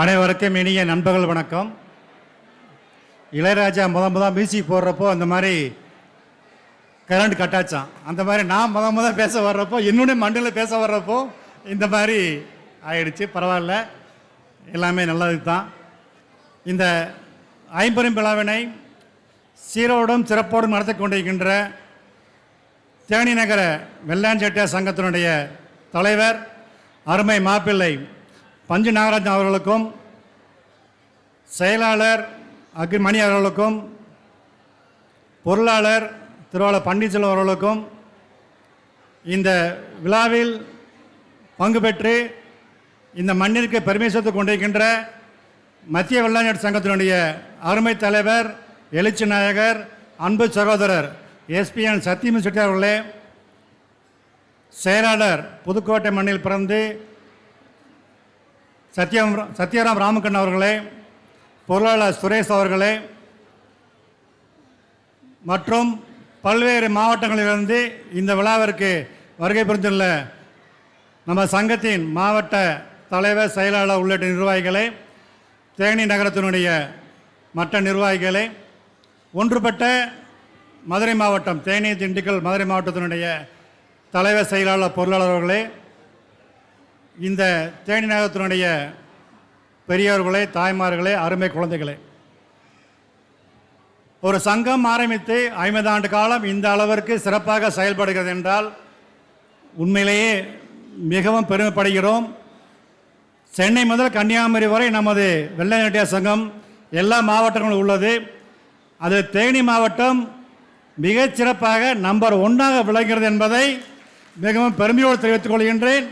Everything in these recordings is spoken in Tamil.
அனைவருக்கும் இனிய நண்பர்கள் வணக்கம். இளையராஜா முத முத மியூசிக் போடுறப்போ அந்த மாதிரி கரண்ட் கட்டாச்சான் அந்த மாதிரி நான் முத முத பேச வர்றப்போ என்னுடைய மண்டலில் பேச வர்றப்போ இந்த மாதிரி ஆயிடுச்சு. பரவாயில்ல. எல்லாமே நல்லது தான் இந்த ஐம்பெரும் விழாவினை சீரோடும் சிறப்போடும் நடத்தி கொண்டிருக்கின்ற தேனி நகர வெள்ளான் செட்டியார் சங்கத்தினுடைய தலைவர் அருமை மாப்பிள்ளை பஞ்சு நாகராஜன் அவர்களுக்கும் செயலாளர் அக்ரிமணி அவர்களுக்கும் பொருளாளர் திருவாளர் பன்னீர்செல்வம் அவர்களுக்கும் இந்த விழாவில் பங்கு பெற்று இந்த மண்ணிற்கு பெருமை சேர்த்து கொண்டிருக்கின்ற மத்திய வெள்ளாண்மையாளர் சங்கத்தினுடைய அருமை தலைவர் எழுச்சி நாயகர் அன்பு சகோதரர் எஸ்பிஎன் சத்தியமு செட்டி அவர்களே செயலாளர் புதுக்கோட்டை மண்ணில் பிறந்து சத்யம் சத்யராம் ராமகண்ணன் அவர்களே பொருளாளர் சுரேஷ் அவர்களே மற்றும் பல்வேறு மாவட்டங்களிலிருந்து இந்த விழாவிற்கு வருகை புரிந்துள்ள நம்ம சங்கத்தின் மாவட்ட தலைவர் செயலாளர் உள்ளிட்ட நிர்வாகிகளே தேனி நகரத்தினுடைய மற்ற நிர்வாகிகளே ஒன்றுபட்ட மதுரை மாவட்டம் தேனி திண்டுக்கல் மதுரை மாவட்டத்தினுடைய தலைவர் செயலாளர் பொருளாளர்களே இந்த தேனி நகரத்தினுடைய பெரியவர்களே தாய்மார்களே அருமை குழந்தைகளே ஒரு சங்கம் ஆரம்பித்து ஐம்பது ஆண்டு காலம் இந்த அளவிற்கு சிறப்பாக செயல்படுகிறது என்றால் உண்மையிலேயே மிகவும் பெருமைப்படுகிறோம். சென்னை முதல் கன்னியாகுமரி வரை நமது வெள்ளை நாட்டியார் சங்கம் எல்லா மாவட்டங்களும் உள்ளது. அது தேனி மாவட்டம் மிகச்சிறப்பாக நம்பர் ஒன்றாக விளங்குகிறது என்பதை மிகவும் பெருமையோடு தெரிவித்துக் கொள்கின்றேன்.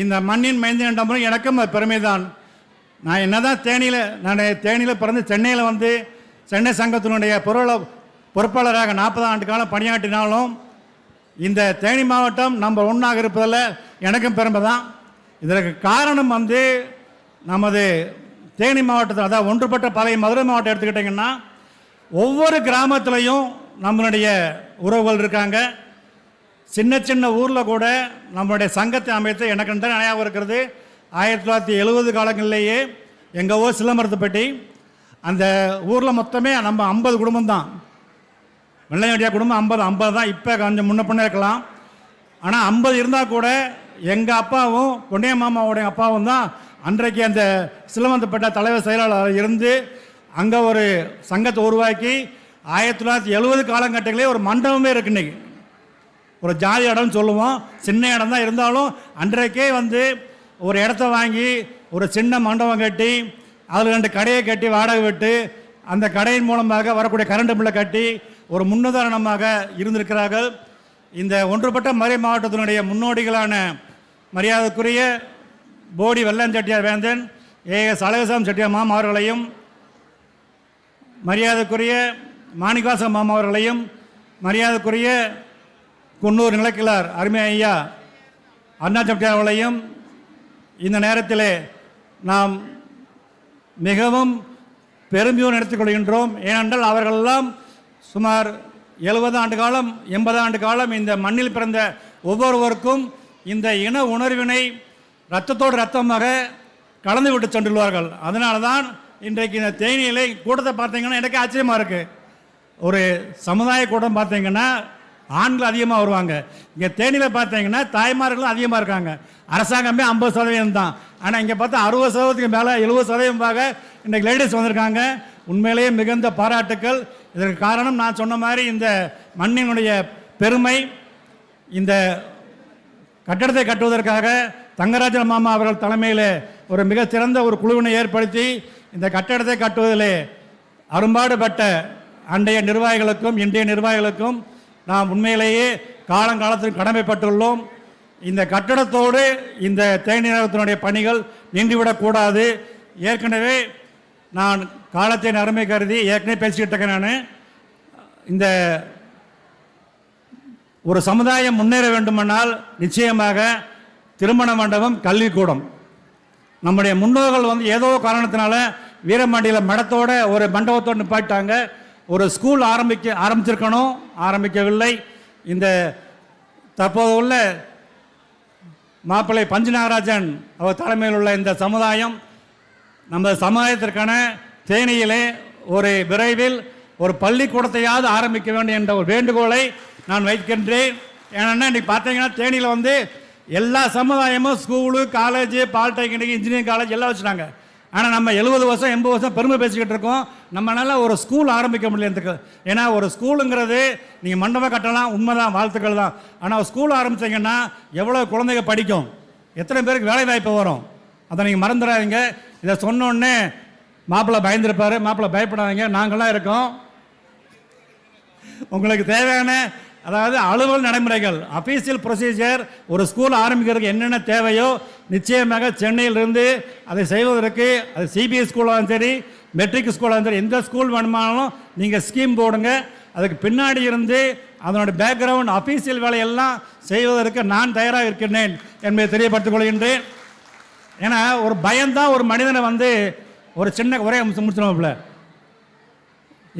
இந்த மண்ணின் மைந்தன் என்ற முறை எனக்கும் அது பெருமைதான். நான் என்னதான் தேனியில் நான் தேனியில் பிறந்து சென்னையில் வந்து சென்னை சங்கத்தினுடைய பொருள பொறுப்பாளராக நாற்பது ஆண்டு காலம் பணியாற்றினாலும் இந்த தேனி மாவட்டம் நம்ம ஒன்றாக இருப்பதில் எனக்கும் பெருமை தான் இதற்கு காரணம் வந்து நமது தேனி மாவட்டத்தில் அதாவது ஒன்றுபட்ட பழைய மதுரை மாவட்டம் எடுத்துக்கிட்டிங்கன்னா ஒவ்வொரு கிராமத்துலேயும் நம்மளுடைய உறவுகள் இருக்காங்க. சின்ன சின்ன ஊரில் கூட நம்மளுடைய சங்கத்தை அமைத்து எனக்கு தான் நினைவாக இருக்கிறது. ஆயிரத்தி தொள்ளாயிரத்தி எழுபது காலங்களிலேயே எங்கள் ஊர் சிலம்பரத்துப்பட்டி அந்த ஊரில் மொத்தமே நம்ம ஐம்பது குடும்பம் தான். வெள்ளையடியா குடும்பம் ஐம்பது ஐம்பது தான். இப்போ கொஞ்சம் முன்ன பின்ன இருக்கலாம். ஆனால் ஐம்பது இருந்தால் கூட எங்கள் அப்பாவும் பொன்னிய மாமாவுடைய அப்பாவும் தான் அன்றைக்கு அந்த சிலம்பரத்துப்பட்ட தலைவர் செயலாளர் இருந்து அங்கே ஒரு சங்கத்தை உருவாக்கி ஆயிரத்தி தொள்ளாயிரத்தி எழுபது காலகட்டங்களே ஒரு மண்டபமே இருக்கு இன்னைக்கு. ஒரு ஜாதி இடம்னு சொல்லுவோம். சின்ன இடம் தான் இருந்தாலும் அன்றைக்கே வந்து ஒரு இடத்த வாங்கி ஒரு சின்ன மண்டபம் கட்டி அதில் ரெண்டு கடையை கட்டி வாடகை விட்டு அந்த கடையின் மூலமாக வரக்கூடிய கரண்ட் பில்லை கட்டி ஒரு முன்னுதாரணமாக இருந்திருக்கிறார்கள். இந்த ஒன்றுபட்ட மறை மாவட்டத்தினுடைய முன்னோடிகளான மரியாதைக்குரிய போடி வெள்ளம் செட்டியார் வேந்தன் ஏஎஸ் அழகசாமி செட்டியார் மாமா அவர்களையும் மரியாதைக்குரிய மாணிக்காசம் மாமா அவர்களையும் மரியாதைக்குரிய குன்னூர் நிலக்கிழார் அருமை ஐயா அண்ணா இந்த நேரத்தில் நாம் மிகவும் பெருமையோடு நடத்திக்கொள்கின்றோம் ஏனென்றால் அவர்களெல்லாம் சுமார் எழுபது ஆண்டு காலம் எண்பது ஆண்டு காலம் இந்த மண்ணில் பிறந்த ஒவ்வொருவருக்கும் இந்த இன உணர்வினை ரத்தத்தோடு ரத்தமாக கலந்து விட்டு சென்றுள்ளார்கள். அதனால தான் இன்றைக்கு இந்த தேனியிலே கூட்டத்தை பார்த்தீங்கன்னா எனக்கு ஆச்சரியமாக இருக்குது ஒரு சமுதாய கூட்டம் பார்த்தீங்கன்னா ஆண்கள் அதிகமாக வருவாங்க. இங்கே தேனியில் பார்த்தீங்கன்னா தாய்மார்களும் அதிகமாக இருக்காங்க. அரசாங்கமே ஐம்பது சதவீதம் தான். ஆனால் இங்கே பார்த்தா அறுபது சதவீதத்துக்கு மேலே எழுபது சதவீதம் பாக இன்றைக்கு லேடிஸ் வந்திருக்காங்க. உண்மையிலேயே மிகுந்த பாராட்டுக்கள். இதற்கு காரணம் நான் சொன்ன மாதிரி இந்த மண்ணினுடைய பெருமை இந்த கட்டடத்தை கட்டுவதற்காக தங்கராஜன் மாமா அவர்கள் தலைமையில் ஒரு மிகச்சிறந்த ஒரு குழுவினை ஏற்படுத்தி இந்த கட்டடத்தை கட்டுவதிலே அரும்பாடுபட்ட அண்டைய நிர்வாகிகளுக்கும் இன்றைய நிர்வாகிகளுக்கும் நாம் உண்மையிலேயே காலங்காலத்தில் கடமைப்பட்டுள்ளோம். இந்த கட்டடத்தோடு இந்த தேனி நிறுவனத்தினுடைய பணிகள் நின்றுவிடக்கூடாது ஏற்கனவே நான் காலத்தின் அருமை கருதி ஏற்கனவே பேசிக்கிட்டு இருக்கேன் நான். இந்த ஒரு சமுதாயம் முன்னேற வேண்டுமானால் நிச்சயமாக திருமண மண்டபம் கல்விக்கூடம். நம்முடைய முன்னோர்கள் வந்து ஏதோ காரணத்தினால வீரமாண்டியில் மடத்தோட ஒரு மண்டபத்தோடு நிப்பாட்டாங்க ஒரு ஸ்கூல் ஆரம்பிக்க ஆரம்பிச்சிருக்கணும் ஆரம்பிக்கவில்லை. இந்த தற்போது உள்ள மாப்பிள்ளை பஞ்சு நாகராஜன் அவர் தலைமையில் உள்ள இந்த சமுதாயம் நம்ம சமுதாயத்திற்கான தேனியிலே ஒரு விரைவில் ஒரு பள்ளிக்கூடத்தையாவது ஆரம்பிக்க வேண்டும் என்ற ஒரு வேண்டுகோளை நான் வைக்கின்றேன். ஏன்னா இன்னைக்கு பார்த்தீங்கன்னா தேனியில் வந்து எல்லா சமுதாயமும் school college polytechnic engineering college எல்லாம் வச்சுட்டாங்க. ஆனால் நம்ம எழுபது வருஷம் எண்பது வருஷம் பெருமை பேசிக்கிட்டு இருக்கோம். நம்மளால ஒரு ஸ்கூல் ஆரம்பிக்க முடியல ஏன்னா ஒரு ஸ்கூலுங்கிறது நீங்கள் மண்டபம் கட்டலாம் உண்மைதான் வாழ்த்துக்கள் தான். ஆனால் ஸ்கூல் ஆரம்பித்தீங்கன்னா எவ்வளோ குழந்தைங்க படிக்கும்? எத்தனை பேருக்கு வேலை வாய்ப்பு வரும்? அதை நீங்கள் மறந்துடாதீங்க. இதை சொன்னோடனே மாப்பிள்ளை பயந்துருப்பார். மாப்பிள்ளை பயப்படாதீங்க. நாங்களாம் இருக்கோம். உங்களுக்கு தேவையான அதாவது அலுவல் நடைமுறைகள் அஃபீஷியல் ப்ரொசீஜர் ஒரு ஸ்கூல் ஆரம்பிக்கிறதுக்கு என்னென்ன தேவையோ நிச்சயமாக சென்னையிலிருந்து அதை செய்வதற்கு அது சிபிஎஸ் ஸ்கூலாகவும் சரி மெட்ரிக் ஸ்கூலாகவும் சரி எந்த ஸ்கூல் வேணுமானாலும் நீங்கள் ஸ்கீம் போடுங்க. அதுக்கு பின்னாடி இருந்து அதனுடைய பேக்ரவுண்ட் அஃபீஷியல் வேலையெல்லாம் செய்வதற்கு நான் தயாராக இருக்கின்றேன் என்பதை தெரியப்படுத்திக் கொள்கின்றேன். ஏன்னா ஒரு பயம்தான் ஒரு மனிதனை வந்து ஒரு சின்ன ஒரே முடிச்சிடுவோம்ல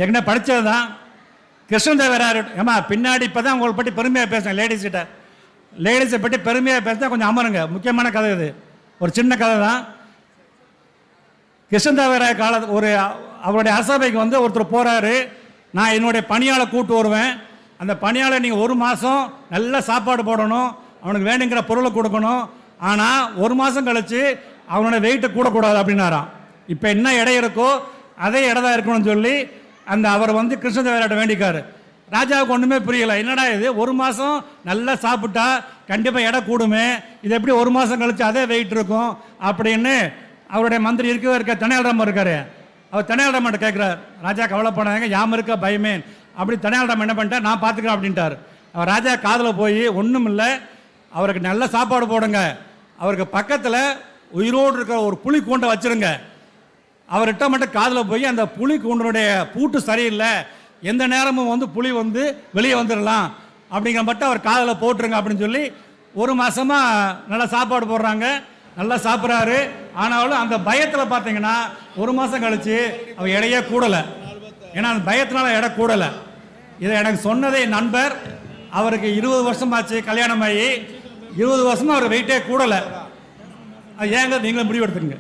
ஏற்கனவே படித்தது தான் கிருஷ்ணதேவராயர் ஏமா பின்னாடி இப்போ தான் உங்களை பற்றி பெருமையாக பேசுகிறேன் லேடிஸ் கிட்ட. லேடிஸை பற்றி பெருமையாக பேசினா கொஞ்சம் அமருங்க. முக்கியமான கதை இது. ஒரு சின்ன கதை தான். கிருஷ்ணதேவராய கால ஒரு அவருடைய அரசபைக்கு வந்து ஒருத்தர் போகிறாரு நான் என்னுடைய பணியாளை கூட்டு வருவேன். அந்த பணியாளை நீங்கள் ஒரு மாதம் நல்ல சாப்பாடு போடணும். அவனுக்கு வேணுங்கிற பொருளை கொடுக்கணும். ஆனால் ஒரு மாதம் கழித்து அவனோட வெயிட்டை கூடக்கூடாது அப்படின்னாராம். இப்போ என்ன இடம் இருக்கோ அதே இடம் தான் இருக்கணும்னு சொல்லி அந்த அவர் வந்து கிருஷ்ணதேவராட்ட வேண்டிக்காரு. ராஜாவுக்கு ஒன்றுமே புரியலை. என்னடா இது? ஒரு மாதம் நல்லா சாப்பிட்டா கண்டிப்பாக எடை கூடுமே. இது எப்படி ஒரு மாதம் கழிச்சு அதே வெயிட் இருக்கும்? அப்படின்னு அவருடைய மந்திரி இருக்கவே இருக்க தனியாளராம இருக்கார். அவர் தனியாளராமன் கேட்குறார் ராஜா கவலைப்படாதீங்க யாம் இருக்க பயமே அப்படி தனியாளராமன் என்ன பண்ணிட்டா நான் பார்த்துக்கிறேன் அப்படின்ட்டார். அவர் ராஜா காதில் போய் ஒன்றும் இல்லை. அவருக்கு நல்ல சாப்பாடு போடுங்க. அவருக்கு பக்கத்தில் உயிரோடு இருக்கிற ஒரு புலி கூண்டை வச்சுருங்க. அவர்கிட்ட மட்டும் காதில் போய் அந்த புலி கூண்டனுடைய பூட்டு சரியில்லை. எந்த நேரமும் வந்து புலி வந்து வெளியே வந்துடலாம் அப்படிங்கிற மட்டும் அவர் காதில் போட்டுருங்க அப்படின்னு சொல்லி ஒரு மாதமாக நல்லா சாப்பாடு போடுறாங்க. நல்லா சாப்பிட்றாரு. ஆனாலும் அந்த பயத்தில் பார்த்தீங்கன்னா ஒரு மாதம் கழித்து அவர் எடையே கூடலை. ஏன்னா அந்த பயத்தினால எடை கூடலை. இதை எனக்கு சொன்னதே என் நண்பர் அவருக்கு இருபது வருஷமாச்சு கல்யாணம் ஆகி இருபது வருஷமாக அவர் வெயிட்டே கூடலை. அது ஏங்க நீங்களும் முடிவெடுத்துங்க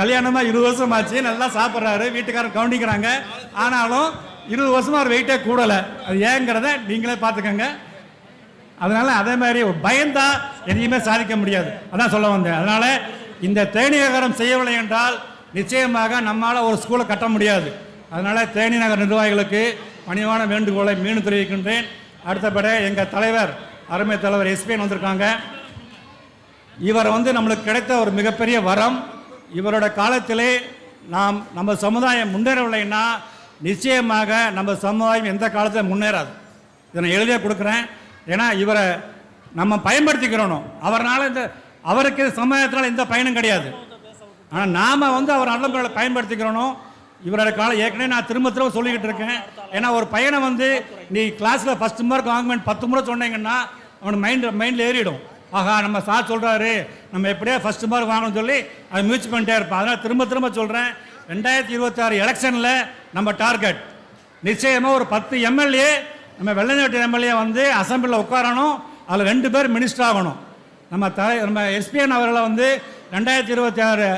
கல்யாணமா இருபது வருஷம் ஆச்சு நல்லா சாப்பிட்றாரு வீட்டுக்காரர் கவனிக்கிறாங்க. ஆனாலும் இருபது வருஷமா அவர் வெயிட்டே கூடலை. அது ஏங்கிறத நீங்களே பார்த்துக்கோங்க. அதனால அதே மாதிரி பயந்தா எதையுமே சாதிக்க முடியாது. அதான் சொல்ல வந்தேன். அதனால இந்த தேனி நகரம் செய்யவில்லை என்றால் நிச்சயமாக நம்மால் ஒரு ஸ்கூலை கட்ட முடியாது. அதனால தேனி நகர் நிர்வாகிகளுக்கு பணிவான வேண்டுகோளை மீண்டும் தெரிவிக்கின்றேன். அடுத்தபடி எங்கள் தலைவர் அருமை தலைவர் எஸ்பிஎன் வந்திருக்காங்க. இவர் வந்து நம்மளுக்கு கிடைத்த ஒரு மிகப்பெரிய வரம். இவரோட காலத்திலே நாம் நம்ம சமுதாயம் முன்னேறவில்லைன்னா நிச்சயமாக நம்ம சமுதாயம் எந்த காலத்தில் முன்னேறாது. இதை நான் எழுதிய கொடுக்குறேன். ஏன்னா இவரை நம்ம பயன்படுத்திக்கிறணும் அவரால் இந்த அவருக்கு சமுதாயத்தினால் எந்த பயனும் கிடையாது. ஆனால் நாம் வந்து அவர் நல்ல முறையில் பயன்படுத்திக்கிறணும் இவரோட காலம் ஏற்கனவே நான் திரும்ப திரும்ப சொல்லிக்கிட்டு இருக்கேன். ஏன்னா ஒரு பையனை வந்து நீ கிளாஸில் ஃபஸ்ட் மார்க் வாங்குவேன் பத்து முறை சொன்னீங்கன்னா அவனுக்கு மைண்ட் மைண்டில் ஏறிடும். ஆஹா நம்ம சார் சொல்கிறாரு நம்ம எப்படியா ஃபஸ்ட் மார்க் வாங்கணும்னு சொல்லி அதை முயற்சி பண்ணிட்டே இருப்போம். அதனால் திரும்ப திரும்ப சொல்கிறேன் ரெண்டாயிரத்தி இருபத்தாறு எலெக்ஷனில் நம்ம டார்கெட் நிச்சயமாக ஒரு பத்து எம்எல்ஏ நம்ம வெள்ளநாட்டு எம்எல்ஏ வந்து அசம்பிளியில் உட்காரணும். அதில் ரெண்டு பேர் மினிஸ்டர் ஆகணும். நம்ம தலை நம்ம எஸ்பிஎன் அவர்களை வந்து ரெண்டாயிரத்தி இருபத்தி ஆறு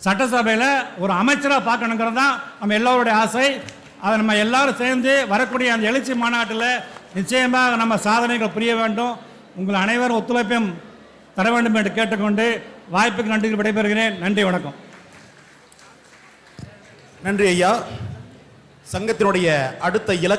சட்டசபையில் ஒரு அமைச்சராக பார்க்கணுங்கிறது தான் நம்ம எல்லோருடைய ஆசை. அதை நம்ம எல்லாரும் சேர்ந்து வரக்கூடிய அந்த எழுச்சி மாநாட்டில் நிச்சயமாக நம்ம சாதனைகள் புரிய வேண்டும். உங்கள் அனைவரும் ஒத்துழைப்பையும் தர வேண்டும் என்று கேட்டுக்கொண்டு வாய்ப்புக்கு நன்றி விடைபெறுகிறேன். நன்றி வணக்கம். நன்றி ஐயா. சங்கத்தினுடைய அடுத்த இலக்கு